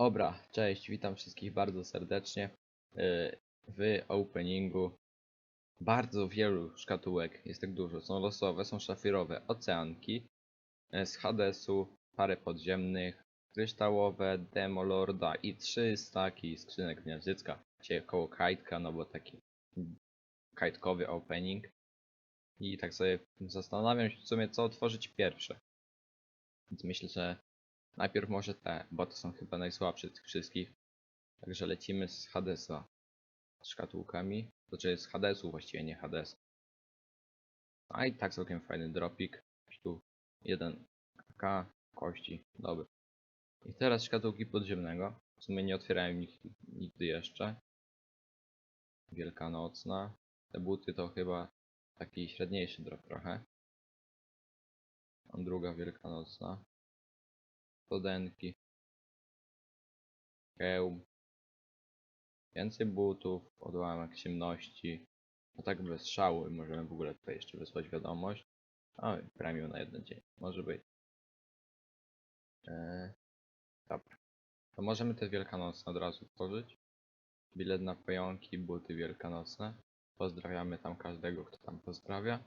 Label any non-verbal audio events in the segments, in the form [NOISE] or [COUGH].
Dobra, cześć, witam wszystkich bardzo serdecznie yy, w openingu bardzo wielu szkatułek, jest tak dużo, są losowe, są szafirowe, oceanki, yy, z Hadesu, parę podziemnych, kryształowe, Demolorda i trzy staki skrzynek dnia dziecka, dzisiaj koło kajtka, no bo taki kajtkowy opening. I tak sobie zastanawiam się w sumie co otworzyć pierwsze, więc myślę, że Najpierw może te, bo to są chyba najsłabsze z tych wszystkich. Także lecimy z Hadesa. Z szkatułkami. Znaczy z Hadesu właściwie, nie Hades. A i tak całkiem fajny dropik. Tu jeden K, kości, dobry. I teraz szkatułki podziemnego. W sumie nie otwierałem ich nigdy jeszcze. Wielkanocna. Te buty to chyba taki średniejszy drop trochę. Druga wielkanocna. Spodenki. Hełm. Więcej butów, odłamek ciemności. No tak bez szału możemy w ogóle tutaj jeszcze wysłać wiadomość. O, premium na jeden dzień. Może być. Eee, dobra. To możemy te wielkanocne od razu tworzyć. Bilet na pająki, buty wielkanocne. Pozdrawiamy tam każdego, kto tam pozdrawia.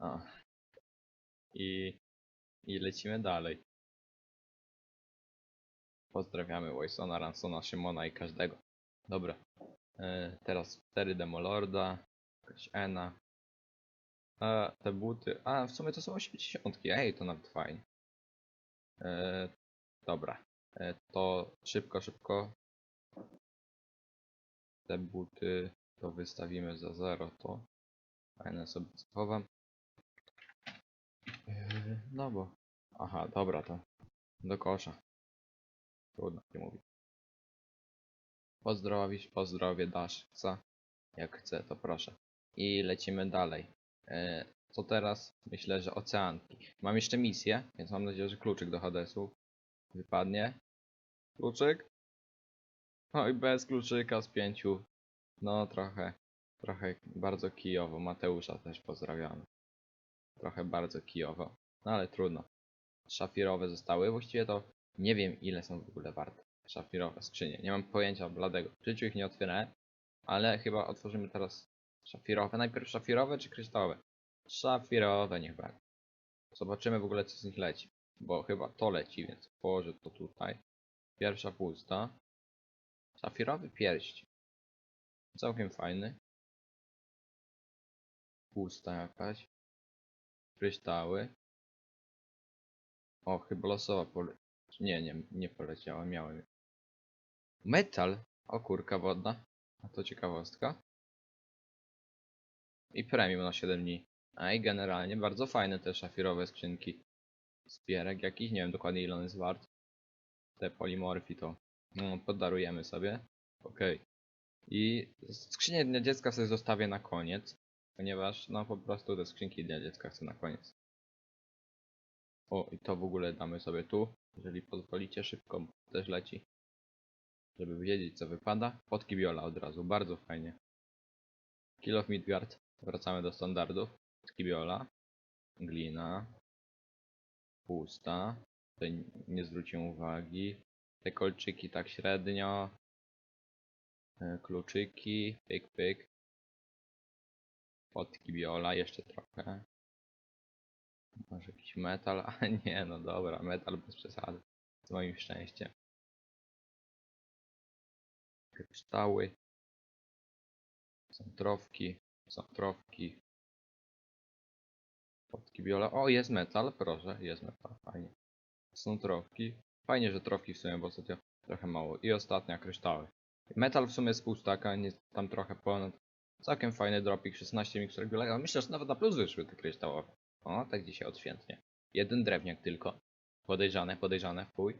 O. I i lecimy dalej. Pozdrawiamy Wysona, Ransona, Szymona i każdego. Dobra. E, teraz 4 Demolorda. Jakaś Ena. A te buty. A w sumie to są 80. Ej, to nawet fajnie. E, dobra. E, to szybko, szybko. Te buty to wystawimy za 0 to. Fajne sobie schowam. Yy, No bo. Aha, dobra to. Do kosza. Trudno się mówi. Pozdrowisz, pozdrowie dasz. Co? Jak chce, to proszę. I lecimy dalej. E, co teraz? Myślę, że oceanki. Mam jeszcze misję, więc mam nadzieję, że kluczyk do Hadesu wypadnie. Kluczyk? Oj, bez kluczyka z pięciu. No trochę, trochę bardzo kijowo. Mateusza też pozdrawiamy trochę bardzo kijowo. No ale trudno. Szafirowe zostały. Właściwie to nie wiem ile są w ogóle warte. Szafirowe skrzynie. Nie mam pojęcia bladego. W życiu ich nie otwierałem. Ale chyba otworzymy teraz szafirowe. Najpierw szafirowe czy kryształowe? Szafirowe niech będzie. Zobaczymy w ogóle co z nich leci. Bo chyba to leci, więc położę to tutaj. Pierwsza pusta. Szafirowy pierścień. Całkiem fajny. Pusta jakaś kryształy. O, chyba losowa pole... Nie, nie, nie poleciała, miałem. Metal! O, kurka wodna. A to ciekawostka. I premium na 7 dni. A i generalnie bardzo fajne te szafirowe skrzynki. Spierek jakiś, nie wiem dokładnie ile on jest wart. Te polimorfi to no, podarujemy sobie. Okej. I skrzynię dnia dziecka sobie zostawię na koniec ponieważ no po prostu te skrzynki dla dziecka chcę na koniec. O, i to w ogóle damy sobie tu, jeżeli pozwolicie, szybko też leci. Żeby wiedzieć co wypada. Podki Biola od razu, bardzo fajnie. Kill of Midgard, wracamy do standardów. Podki Biola, glina, pusta, tutaj nie zwróciłem uwagi. Te kolczyki tak średnio. E, Kluczyki, pyk pyk, Potki Biola jeszcze trochę. Może jakiś metal, [LAUGHS] a nie, no dobra, metal bez przesady. Z moim szczęściem. Kryształy. Są trofki, są trofki. Potki Biola. O, jest metal, proszę, jest metal, fajnie. Są trofki. Fajnie, że trofki w sumie, bo ostatnio trochę mało. I ostatnia, kryształy. Metal w sumie z pół nie tam trochę ponad. Całkiem fajny dropik, 16 miksturek biolego. Myślę, że nawet na plus wyszły te kryształowe. O, tak dzisiaj odświętnie. Jeden drewniak tylko. Podejrzane, podejrzane, wpój.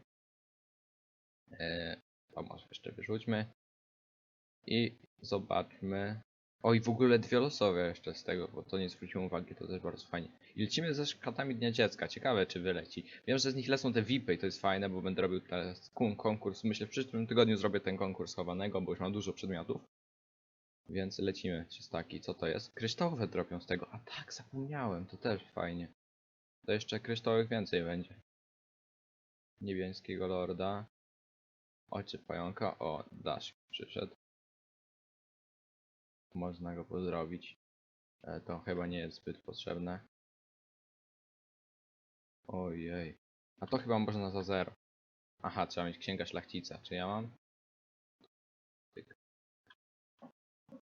Eee, to może jeszcze wyrzućmy. I zobaczmy. Oj, w ogóle dwie losowe jeszcze z tego, bo to nie zwróciłem uwagi, to też bardzo fajnie. I lecimy ze szkatami Dnia Dziecka. Ciekawe, czy wyleci. Wiem, że z nich lecą te VIPy i to jest fajne, bo będę robił teraz konkurs. Myślę, w przyszłym tygodniu zrobię ten konkurs chowanego, bo już mam dużo przedmiotów. Więc lecimy taki, co to jest? Kryształowe dropią z tego. A tak, zapomniałem, to też fajnie. To jeszcze kryształowych więcej będzie. Niebiańskiego lorda. Oczy pająka. O, Dash przyszedł. Można go pozdrowić. E, To chyba nie jest zbyt potrzebne. Ojej. A to chyba można za zero. Aha, trzeba mieć księga szlachcica. Czy ja mam?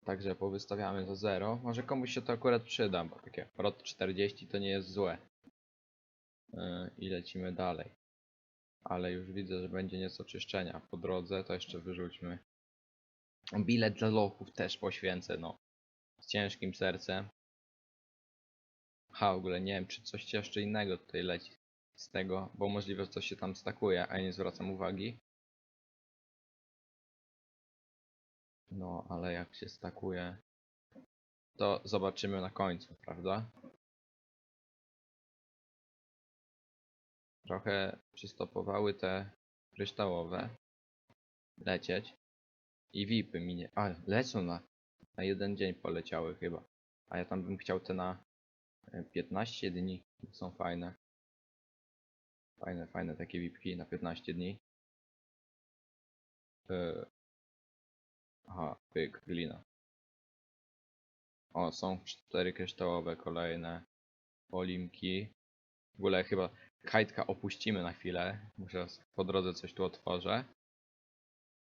Także powystawiamy za zero. Może komuś się to akurat przyda, bo takie rot 40 to nie jest złe. Yy, I lecimy dalej. Ale już widzę, że będzie nieco czyszczenia po drodze, to jeszcze wyrzućmy. Bilet dla lochów też poświęcę, no. Z ciężkim sercem. Ha, w ogóle nie wiem, czy coś jeszcze innego tutaj leci z tego, bo możliwe, że coś się tam stakuje, a ja nie zwracam uwagi. No, ale jak się stakuje, to zobaczymy na końcu, prawda? Trochę przystopowały te kryształowe lecieć i VIPy minie. A, lecą na, na jeden dzień poleciały chyba. A ja tam bym chciał te na e, 15 dni. Są fajne. Fajne, fajne takie VIPki na 15 dni. E, Aha, pyk, glina. O, są cztery kryształowe kolejne polimki. W ogóle chyba kajtka opuścimy na chwilę. Muszę po drodze coś tu otworzę.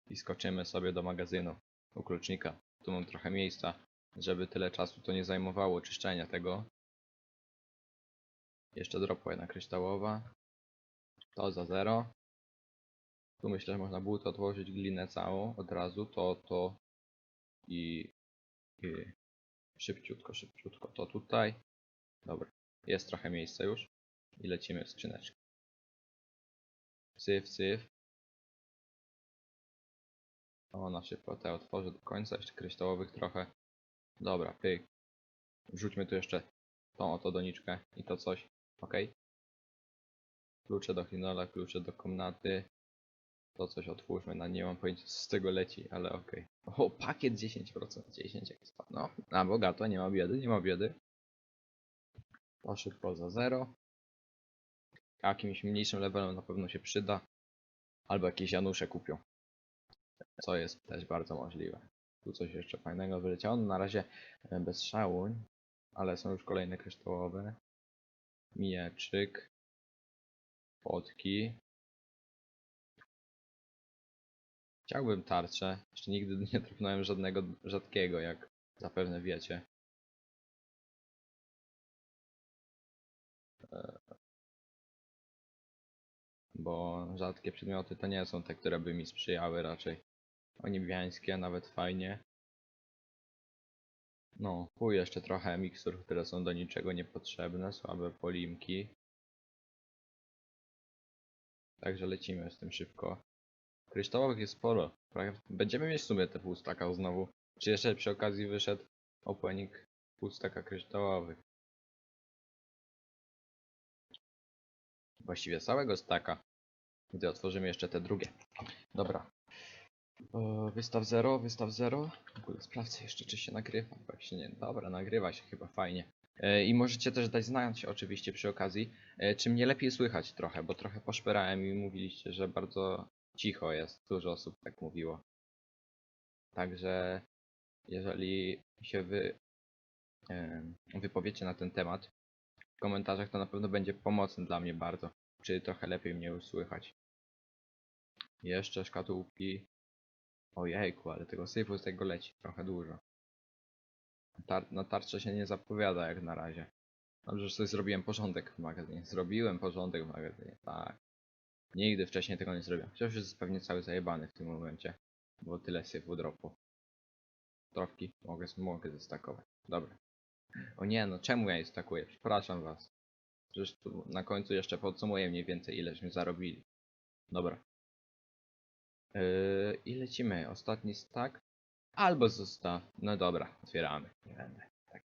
I skoczymy sobie do magazynu u klucznika. Tu mam trochę miejsca, żeby tyle czasu to nie zajmowało czyszczenia tego. Jeszcze dropła jedna kryształowa. To za zero. Tu myślę, że można było to odłożyć glinę całą od razu. To, to i, i szybciutko, szybciutko to tutaj. Dobra, jest trochę miejsca już. I lecimy w skrzyneczkę. Syf, syf. O, na szybko te otworzę do końca. Jeszcze kryształowych trochę. Dobra, pyk. Wrzućmy tu jeszcze tą oto doniczkę i to coś. Ok. Klucze do chinola, klucze do komnaty. To coś otwórzmy, na nie mam pojęcia z tego leci, ale okej. O, pakiet 10%, 10 expa. No, na bogato, nie ma biedy, nie ma biedy. To szybko za 0. Jakimś mniejszym levelem na pewno się przyda. Albo jakieś Janusze kupią. Co jest też bardzo możliwe. Tu coś jeszcze fajnego wyleciało. No, na razie e, bez szału, ale są już kolejne kryształowe. Mieczyk. Potki. Chciałbym tarczę. Jeszcze nigdy [LAUGHS] nie trafnąłem żadnego rzadkiego, jak zapewne wiecie. E, Bo rzadkie przedmioty to nie są te, które by mi sprzyjały raczej. Onibiańskie nawet fajnie. No, tu jeszcze trochę mikstur, które są do niczego niepotrzebne, słabe polimki. Także lecimy z tym szybko. Kryształowych jest sporo. Będziemy mieć w sumie te półstaka znowu. Czy jeszcze przy okazji wyszedł opening półstaka kryształowych. Właściwie całego staka. Gdy otworzymy jeszcze te drugie. Dobra. E, Wystaw 0, wystaw 0. W ogóle sprawdzę jeszcze czy się nagrywa. Właśnie nie. Dobra, nagrywa się chyba fajnie. E, I możecie też dać znać oczywiście przy okazji, e, czy mnie lepiej słychać trochę, bo trochę poszperałem i mówiliście, że bardzo cicho jest. Dużo osób tak mówiło. Także jeżeli się wy wypowiecie na ten temat w komentarzach, to na pewno będzie pomocne dla mnie bardzo. Czy trochę lepiej mnie już słychać. Jeszcze szkatułki. Ojejku, ale tego syfu z tego leci trochę dużo. Tar na tarczę się nie zapowiada jak na razie. Dobrze, że sobie zrobiłem porządek w magazynie. Zrobiłem porządek w magazynie, tak. Nigdy wcześniej tego nie zrobiłem. Chociaż jest pewnie cały zajebany w tym momencie. Bo tyle syfu dropu. Trofki mogę, mogę zestakować. Dobra. O nie, no czemu ja je stakuję? Przepraszam was. Przecież tu na końcu jeszcze podsumuję mniej więcej ileśmy zarobili. Dobra. Yy, I lecimy. Ostatni stack. Albo zostaw. No dobra, otwieramy. Nie będę. Tak.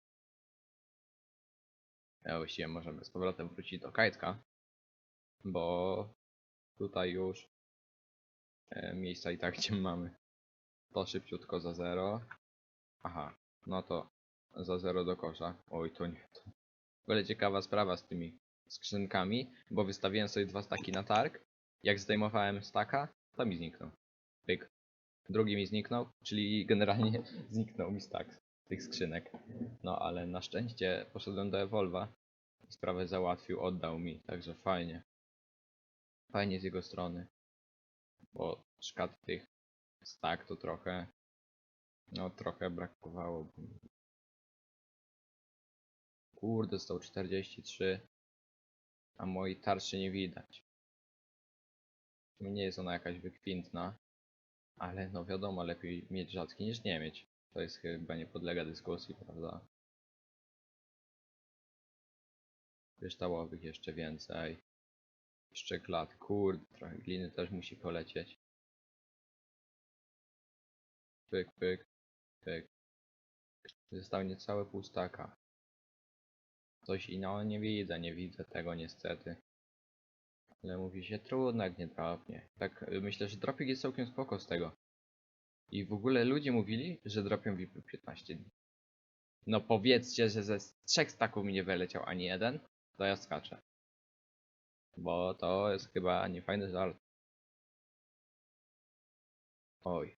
Ja właściwie możemy z powrotem wrócić do kajtka. Bo tutaj już e, miejsca i tak gdzie mamy. To szybciutko za zero. Aha, no to za zero do kosza. Oj, to nie. To. W ogóle ciekawa sprawa z tymi skrzynkami, bo wystawiłem sobie dwa staki na targ Jak zdejmowałem staka, to mi zniknął. Pyk. Drugi mi zniknął, czyli generalnie [LAUGHS] zniknął mi stack z tych skrzynek. No ale na szczęście poszedłem do Evolva i sprawę załatwił, oddał mi, także fajnie. Fajnie z jego strony. Bo szkat tych stack to trochę, no trochę brakowało. Kurde, 143. A mojej tarczy nie widać. Nie jest ona jakaś wykwintna. Ale no wiadomo, lepiej mieć rzadki niż nie mieć. To jest chyba nie podlega dyskusji, prawda? Kryształowych jeszcze więcej. Jeszcze klat. Kurde, trochę gliny też musi polecieć. Pyk, pyk, pyk. Został niecałe pół staka. Coś i no nie widzę, nie widzę tego niestety. Ale mówi się trudno jak nie dropnie. Tak myślę, że dropik jest całkiem spoko z tego. I w ogóle ludzie mówili, że dropią VIP 15 dni. No powiedzcie, że ze trzech staków mi nie wyleciał ani jeden, to ja skaczę. Bo to jest chyba niefajny żart. Oj.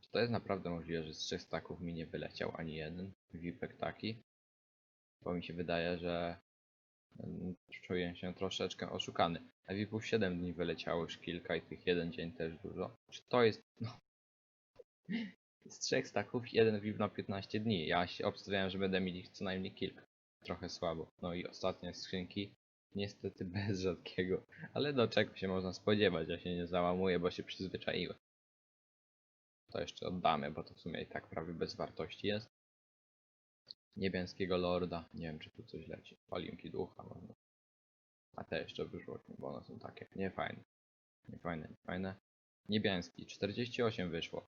Czy to jest naprawdę możliwe, że z trzech staków mi nie wyleciał ani jeden VIPek taki? Bo mi się wydaje, że mm, czuję się troszeczkę oszukany. A VIPów 7 dni wyleciało już kilka i tych jeden dzień też dużo. Czy to jest... No. Z trzech staków jeden VIP na 15 dni. Ja się obstawiałem, że będę mieć ich co najmniej kilka. Trochę słabo. No i ostatnie skrzynki. Niestety [LAUGHS] bez rzadkiego. Ale do czego się można spodziewać? Ja się nie załamuję, bo się przyzwyczaiłem. To jeszcze oddamy, bo to w sumie i tak prawie bez wartości jest. Niebieskiego lorda. Nie wiem, czy tu coś leci. Palinki ducha można. A te jeszcze wyszło, bo one są takie niefajne. Niefajne, niefajne. Niebieski. 48 wyszło.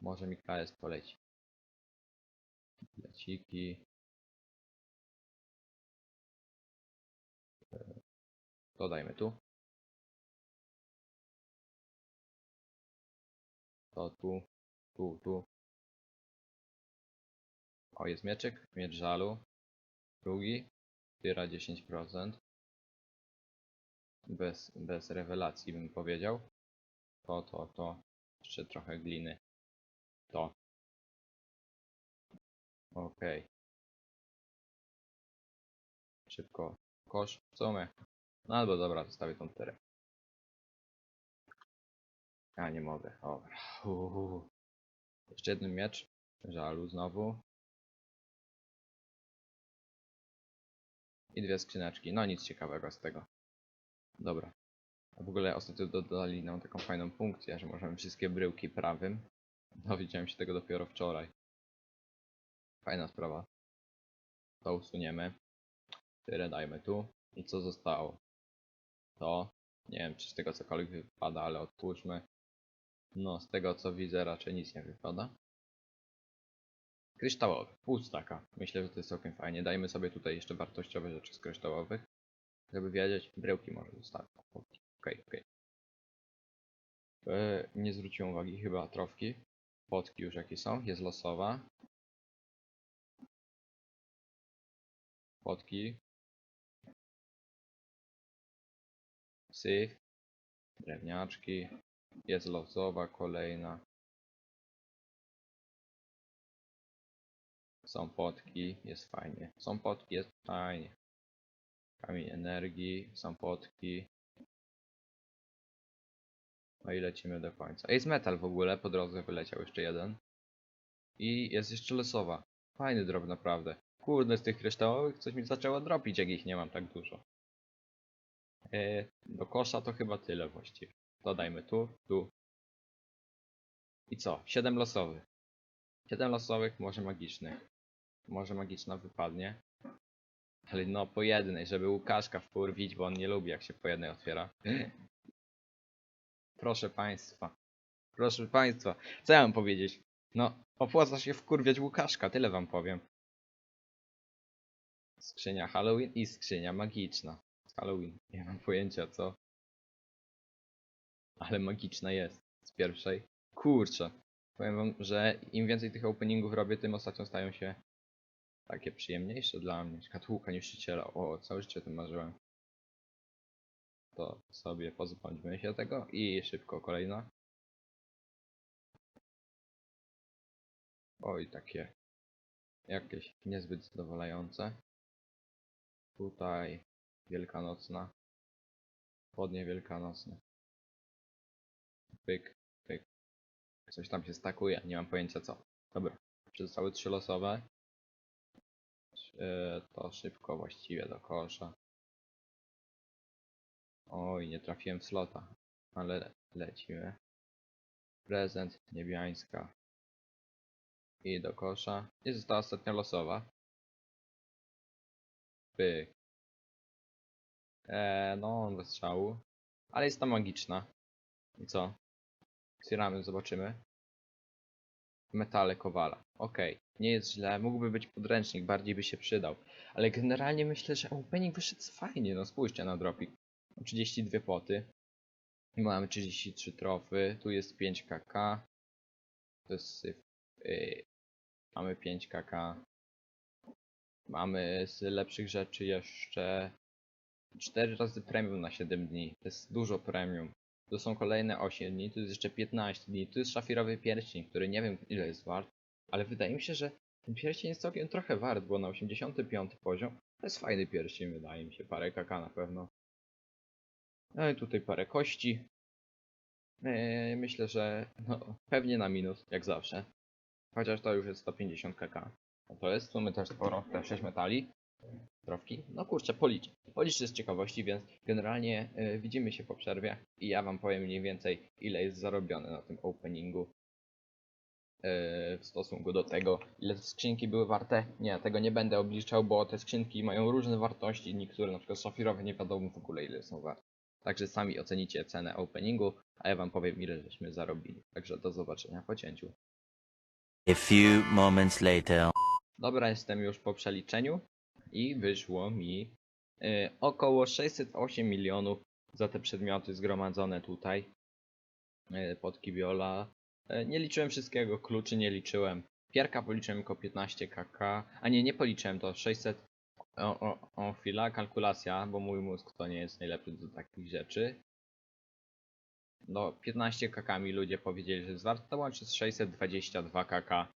Może mi KS poleci. Leciki. E, Dodajmy tu. To tu, tu, tu. O, jest mieczyk, miecz żalu. Drugi. Tyra 10%. Bez, bez rewelacji bym powiedział. To, to, to. Jeszcze trochę gliny. To. Okej. Szybko. Kosz w sumie. No albo dobra, zostawię tą tyrę. Ja nie mogę. Dobra. Uuu. Jeszcze jeden miecz. Żalu znowu. I dwie skrzyneczki. No nic ciekawego z tego. Dobra. A w ogóle ostatnio dodali nam taką fajną funkcję, że możemy wszystkie bryłki prawym. Dowiedziałem się tego dopiero wczoraj. Fajna sprawa. To usuniemy. Tyle dajmy tu. I co zostało? To. Nie wiem, czy z tego cokolwiek wypada, ale odpuszczmy. No, z tego co widzę, raczej nic nie wypada. Kryształowy, pół staka. Myślę, że to jest całkiem fajnie. Dajmy sobie tutaj jeszcze wartościowe rzeczy z kryształowych. Żeby wiedzieć, bryłki może zostawić. Okej, okej. E, Nie zwróciłem uwagi chyba trofki. Potki już jakie są. Jest losowa. Potki. Syf. Drewniaczki. Jest losowa kolejna. Są potki, jest fajnie. Są potki, jest fajnie. Kamień energii, są potki. No i lecimy do końca. Jest metal w ogóle, po drodze wyleciał jeszcze jeden. I jest jeszcze losowa. Fajny drop naprawdę. Kurde, z tych kryształowych coś mi zaczęło dropić, jak ich nie mam tak dużo. E, do kosza to chyba tyle właściwie. Dodajmy tu, tu. I co? 7 losowych. 7 losowych, może magicznych. Może magiczna wypadnie. Ale no po jednej, żeby Łukaszka wkurwić, bo on nie lubi jak się po jednej otwiera. [CLEARS THROAT] Proszę państwa. Proszę państwa. Co ja mam powiedzieć? No, opłaca się wkurwiać Łukaszka, tyle wam powiem. Skrzynia Halloween i skrzynia magiczna. Halloween. Nie mam pojęcia co. Ale magiczna jest. Z pierwszej. Kurczę. Powiem wam, że im więcej tych openingów robię, tym ostatnio stają się takie przyjemniejsze dla mnie. Szkatułka niszczyciela, o, całe życie tym marzyłem. To sobie pozbądźmy się tego i szybko kolejna. Oj, takie jakieś niezbyt zadowalające. Tutaj wielkanocna. Spodnie wielkanocne. Pyk, pyk. Coś tam się stakuje, nie mam pojęcia co. Dobra, zostały trzy losowe. To szybko właściwie do kosza. Oj, nie trafiłem w slota, ale lecimy. Prezent, niebiańska. I do kosza. I została ostatnia losowa. Pyk. Eee, no, bez strzału. Ale jest ta magiczna. I co? Otwieramy, zobaczymy. Metale Kowala. Okej, nie jest źle, mógłby być podręcznik, bardziej by się przydał. Ale generalnie myślę, że opening wyszedł fajnie, no spójrzcie na dropik. 32 poty. Mamy 33 trofy, tu jest 5 kk. To jest syf. Yy, mamy 5 kk. Mamy z lepszych rzeczy jeszcze 4 razy premium na 7 dni. To jest dużo premium. To są kolejne 8 dni, tu jest jeszcze 15 dni. Tu jest szafirowy pierścień, który nie wiem ile jest wart, ale wydaje mi się, że ten pierścień jest całkiem trochę wart, bo na 85 poziom to jest fajny pierścień, wydaje mi się. Parę kaka na pewno. No i tutaj parę kości. Eee, myślę, że no, pewnie na minus, jak zawsze. Chociaż to już jest 150 kk. No to jest w sumie też sporo, te 6 metali. Trofki. No kurczę, policz. Policzę z ciekawości, więc generalnie e, widzimy się po przerwie i ja wam powiem mniej więcej ile jest zarobione na tym openingu. e, W stosunku do tego, ile skrzynki były warte. Nie, tego nie będę obliczał, bo te skrzynki mają różne wartości. Niektóre, na przykład szafirowe, nie wiadomo w ogóle ile są warte. Także sami ocenicie cenę openingu, a ja wam powiem ile żeśmy zarobili. Także do zobaczenia po cięciu. A few moments later. Dobra, jestem już po przeliczeniu i wyszło mi y, około 608 milionów za te przedmioty zgromadzone tutaj y, pod Kibiola. Y, nie liczyłem wszystkiego, kluczy nie liczyłem. Pierka policzyłem tylko 15 kk, a nie, nie policzyłem to 600. O, o, o, chwila, kalkulacja, bo mój mózg to nie jest najlepszy do takich rzeczy. No, 15 kk mi ludzie powiedzieli, że jest wart, to łącznie z 622 kk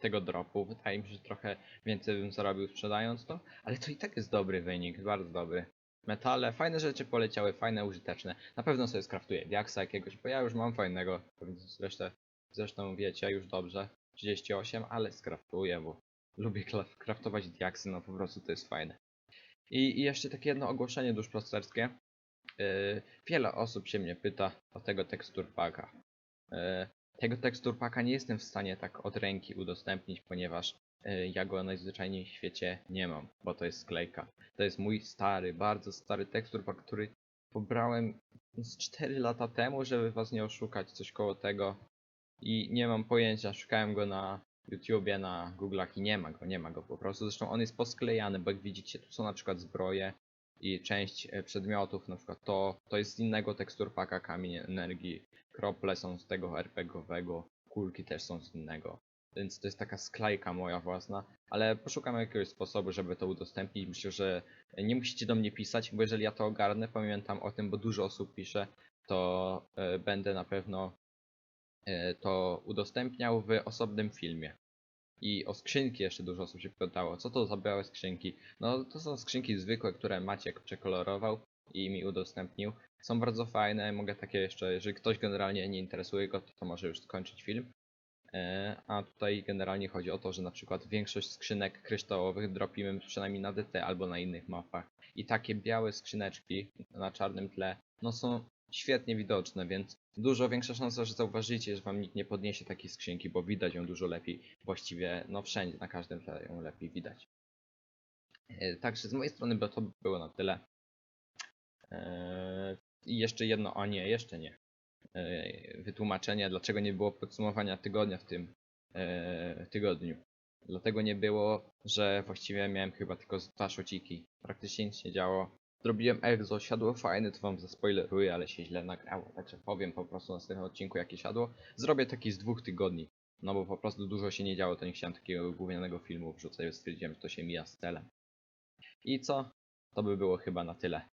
tego dropu. Wydaje mi się, że trochę więcej bym zarobił sprzedając to, ale to i tak jest dobry wynik, bardzo dobry. Metale, fajne rzeczy poleciały, fajne, użyteczne. Na pewno sobie skraftuję diaksa jakiegoś, bo ja już mam fajnego, zresztą, zresztą wiecie już dobrze, 38, ale skraftuję, bo lubię kraftować diaksy, no po prostu to jest fajne. I, i jeszcze takie jedno ogłoszenie duszpasterskie. Yy, wiele osób się mnie pyta o tego tekstur paka. Yy, tego tekstur paka nie jestem w stanie tak od ręki udostępnić, ponieważ y, ja go najzwyczajniej w świecie nie mam, bo to jest sklejka. To jest mój stary, bardzo stary tekstur pak, który pobrałem z 4 lata temu, żeby was nie oszukać, coś koło tego. I nie mam pojęcia, szukałem go na YouTubie, na Google'ach i nie ma go, nie ma go po prostu. Zresztą on jest posklejany, bo jak widzicie, tu są na przykład zbroje i część e, przedmiotów, na przykład to, to jest z innego tekstur paka kamień energii, krople są z tego RPGowego, kulki też są z innego. Więc to jest taka sklejka moja własna, ale poszukam jakiegoś sposobu, żeby to udostępnić. Myślę, że nie musicie do mnie pisać, bo jeżeli ja to ogarnę, pamiętam o tym, bo dużo osób pisze, to e, będę na pewno e, to udostępniał w osobnym filmie. I o skrzynki jeszcze dużo osób się pytało, co to za białe skrzynki? No to są skrzynki zwykłe, które Maciek przekolorował i mi udostępnił. Są bardzo fajne, mogę takie jeszcze, jeżeli ktoś generalnie nie interesuje go, to, to może już skończyć film. E, A tutaj generalnie chodzi o to, że na przykład większość skrzynek kryształowych dropimy przynajmniej na DT albo na innych mapach. I takie białe skrzyneczki na czarnym tle, no są świetnie widoczne, więc dużo większa szansa, że zauważycie, że wam nikt nie podniesie takiej skrzynki, bo widać ją dużo lepiej. Właściwie, no wszędzie, na każdym tle ją lepiej widać. E, Także z mojej strony to było na tyle. Eee, I jeszcze jedno, a nie, jeszcze nie. Eee, Wytłumaczenie, dlaczego nie było podsumowania tygodnia w tym tygodniu. Dlatego nie było, że właściwie miałem chyba tylko dwa szociki. Praktycznie nic nie działo. Zrobiłem egzo, siadło fajne, to wam zaspoileruję, ale się źle nagrało. Także powiem po prostu na następnym odcinku jakie siadło. Zrobię taki z dwóch tygodni. No bo po prostu dużo się nie działo, to nie chciałem takiego gównianego filmu wrzucać, stwierdziłem, że to się mija z celem. I co? To by było chyba na tyle.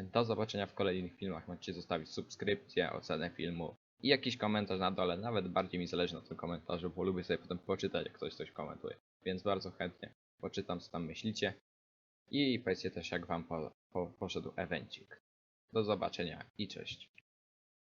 Do zobaczenia w kolejnych filmach. Możecie zostawić subskrypcję, ocenę filmu i jakiś komentarz na dole. Nawet bardziej mi zależy na tym komentarzu, bo lubię sobie potem poczytać, jak ktoś coś komentuje. Więc bardzo chętnie poczytam, co tam myślicie. I powiedzcie też, jak wam po, po, poszedł evencik. Do zobaczenia i cześć.